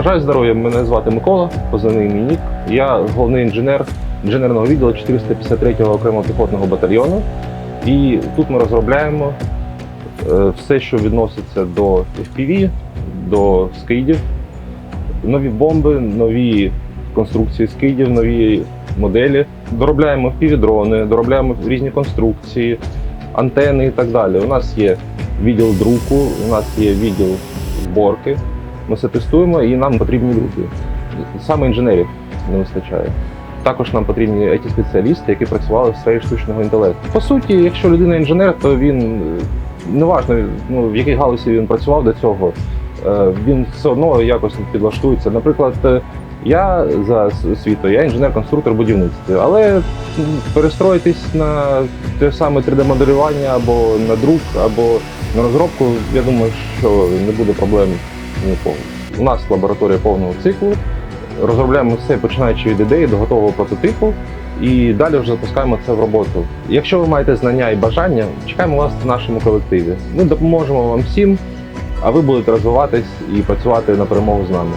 Бажаю здоров'я, мене звати Микола, позивний мій нік. Я головний інженер інженерного відділу 453-го окремого піхотного батальйону. І тут ми розробляємо е, все, що відноситься до FPV, до скидів, нові бомби, нові конструкції скидів, нові моделі. Доробляємо FPV-дрони, доробляємо різні конструкції, антени і так далі. У нас є відділ друку, у нас є відділ зборки. Ми все тестуємо і нам потрібні люди. Саме інженерів не вистачає. Також нам потрібні it спеціалісти які працювали в сфері штучного інтелекту. По суті, якщо людина інженер, то він е, неважно, ну, в якій галузі він працював до цього, е, він все одно якось підлаштується. Наприклад, е, я за освітою, я інженер-конструктор будівництва, але перестроїтись на те саме 3D-моделювання або на друк, або на розробку, я думаю, що не буде проблем ніколи. У нас лабораторія повного циклу. Розробляємо все починаючи від ідеї до готового прототипу, і далі вже запускаємо це в роботу. Якщо ви маєте знання і бажання, чекаємо вас в нашому колективі. Ми допоможемо вам всім, а ви будете розвиватись і працювати на перемогу з нами.